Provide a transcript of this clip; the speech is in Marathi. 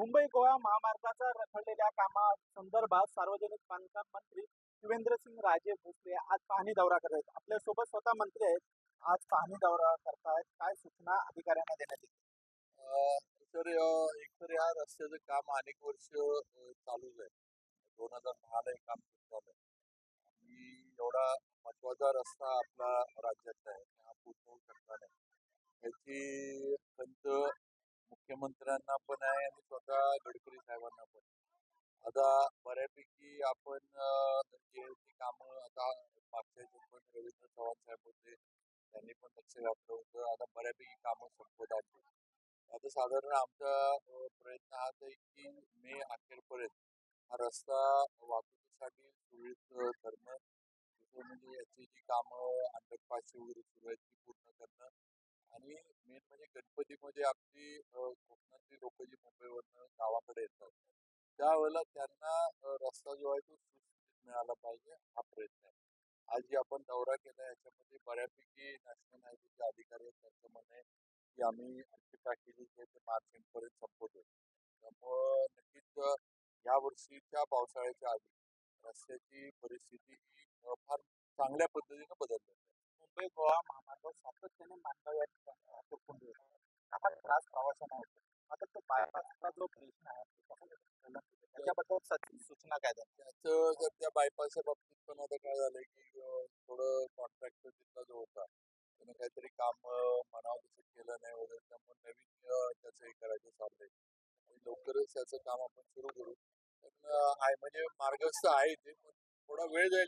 मुंबई गोवा महामार्गाचा रखडलेल्या कामासंदर्भात सार्वजनिक बांधकाम मंत्री शिवेंद्रसिंग राजे भोसले आज पाहणी दौरा करत आहेत. आपल्यासोबत स्वतः मंत्री आहेत. आज पाहणी दौरा करतायत. काय सूचना अधिकाऱ्यांना देण्यात येते तर एकतर या रस्त्याचं काम अनेक वर्ष चालूच आहे. दोन हजार दहाला हे काम सुरू आणि एवढा महत्त्वाचा रस्ता आपला राज्यातला आहे. हा पूर्ण होऊ नाही. याची मुख्यमंत्र्यांना पण आहे आणि स्वतः गडकरी साहेबांना पण आता बऱ्यापैकी आपण जे कामं आता मागच्या पण रवींद्र चव्हाण साहेब होते त्यांनी पण लक्ष घातलं होतं. आता बऱ्यापैकी कामं संपत आली आता साधारण आमचा प्रयत्न हाच आहे की मे अखेरपर्यंत हा रस्ता वाहतुकीसाठी सुरळीत करणं. दुसरं म्हणजे याची जी कामं अंडरपासची वगैरे सुरू आहेत ती पूर्ण करणं. आणि मेन म्हणजे गणपतीमध्ये आपली अ, मुंबईवरनं गावाकडे येतात. त्यावेळेला त्यांना रस्ता जो आहे तो सुस्थितीत मिळाला पाहिजे हा प्रयत्न आहे. आज जे आपण दौरा केला याच्यामध्ये बऱ्यापैकी नॅशनल हायवेचे अधिकारी आहेत. त्यांचं म्हणणं आहे की आम्ही आमची पॅकेजेस जे ते मार्च एंडपर्यंत संपवतो त्यामुळं नक्कीच या वर्षीच्या पावसाळ्याच्या आधी रस्त्याची परिस्थिती ही फार चांगल्या पद्धतीनं बदलली. आहे मुंबई गोवा महामार्ग सातत्याने मानगाव या ठिकाणी कोरकुंडी होतो हा त्रास प्रवाशांना होतो. आता तो बायपासचा जो प्रश्न आहे त्याच्याबद्दल सूचना काय त्याचं जर त्या बायपासच्या बाबतीत पण आता काय झालंय की थोडं कॉन्ट्रॅक्टर तिथला जो होता त्यानं काहीतरी काम म्हणावं तसं केलं नाही वगैरे. त्यामुळे नवीन त्याचं हे करायचं चाललंय. लवकरच त्याचं काम आपण सुरू करू. पण आहे म्हणजे मार्गस्थ आहे ते पण थोडा वेळ जाईल.